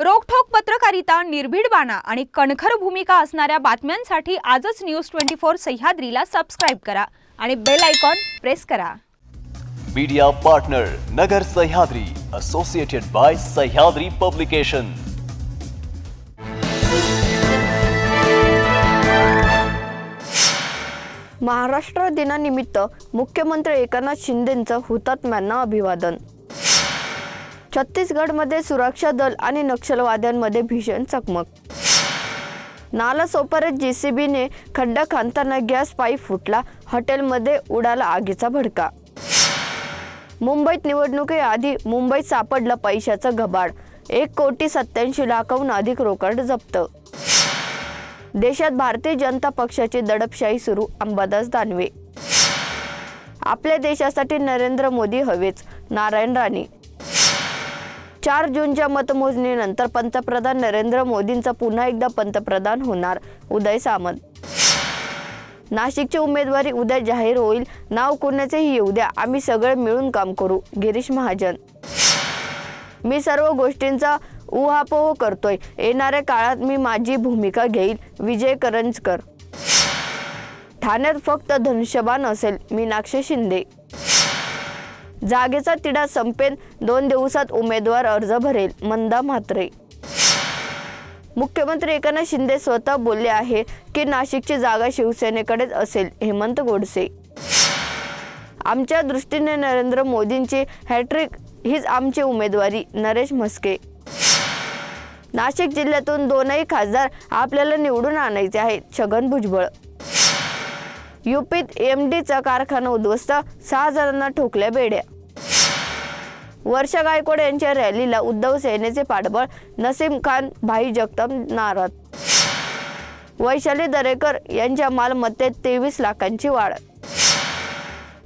रोखठोक पत्रकारिता निर्भीड बाणा आणि कणखर भूमिका असणाऱ्या बातम्यांसाठी आजच न्यूज ट्वेंटी फोर सह्याद्रीला सबस्क्राईब करा आणि बेल आयकॉन प्रेस करा. Media partner Nagar Sahyadri associated by Sahyadri publication Maharashtra दिनानिमित्त मुख्यमंत्री एकनाथ शिंदेंचं हुतात्म्यांना अभिवादन. छत्तीसगडमध्ये सुरक्षा दल आणि नक्षलवाद्यांमध्ये भीषण चकमक. नाला जेसीबीने खड्डा खांदताना गॅस पाईप फुटला हॉटेलमध्ये उडाला आगीचा भडका. मुंबईत निवडणुकीआधी मुंबईत सापडलं पैशाचं घबाड एक कोटी सत्याऐंशी लाखाहून अधिक रोकड जप्त. देशात भारतीय जनता पक्षाची दडपशाही सुरू अंबादास दानवे. आपल्या देशासाठी नरेंद्र मोदी हवेच नारायण राणे. चार जूनच्या मतमोजणीनंतर पंतप्रधान नरेंद्र मोदींचा पुन्हा एकदा पंतप्रधान होणार उदय सामंत. नाशिकची उमेदवारी उद्या जाहीर होईल. नाव कोणाचेही येऊ द्या. आम्ही सगळे मिळून काम करू गिरीश महाजन. मी सर्व गोष्टींचा उहापोह करतोय. येणाऱ्या काळात मी माझी भूमिका घेईल. विजय करंजकर. ठाण्यात फक्त धनुष्यबाण असेल. मीनाक्षी शिंदे. जागेचा तिढा संपेल दोन दिवसात उमेदवार अर्ज भरेल मंदा म्हात्रे. मुख्यमंत्री एकनाथ शिंदे स्वतः बोलले आहे की नाशिकची जागा शिवसेनेकडेच असेल हेमंत गोडसे. आमच्या दृष्टीने नरेंद्र मोदींची हॅट्रिक हीच आमची उमेदवारी नरेश म्हस्के. नाशिक जिल्ह्यातून दोनही खासदार आपल्याला निवडून आणायचे आहेत छगन भुजबळ. युपीत एम डीचा कारखाना उद्ध्वस्त सहा जणांना ठोकल्या बेड्या. वर्षा गायकवाड यांच्या रॅलीला उद्धव सेनेचे पाठबळ नसीम खान भाई जगताप नाराज. वैशाली दरेकर यांच्या मालमत्तेत तेवीस लाखांची वाढ.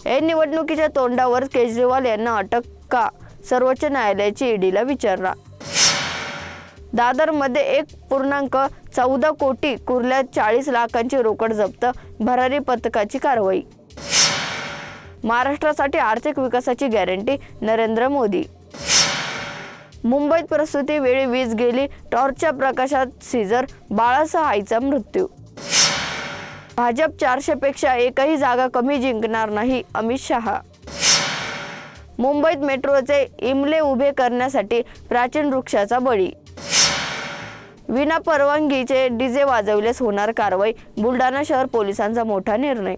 या निवडणुकीच्या तोंडावर केजरीवाल यांना अटक का? सर्वोच्च न्यायालयाची ईडीला विचारणा. दादरमध्ये एक पूर्णांक चौदा कोटी कुर्ल्यात चाळीस लाखांची रोकड जप्त भरारी पथकाची कारवाई. महाराष्ट्रासाठी आर्थिक विकासाची गॅरंटी नरेंद्र मोदी. मुंबईत प्रसूती वेळी वीज गेली टॉर्चच्या प्रकाशात सीझर बाळासह आईचा मृत्यू. भाजप चारशे पेक्षा एकही जागा कमी जिंकणार नाही अमित शहा. मुंबईत मेट्रोचे इमले उभे करण्यासाठी प्राचीन वृक्षाचा बळी. विना परवानगीचे डीजे वाजवल्यास होणार कारवाई बुलढाणा शहर पोलिसांचा मोठा निर्णय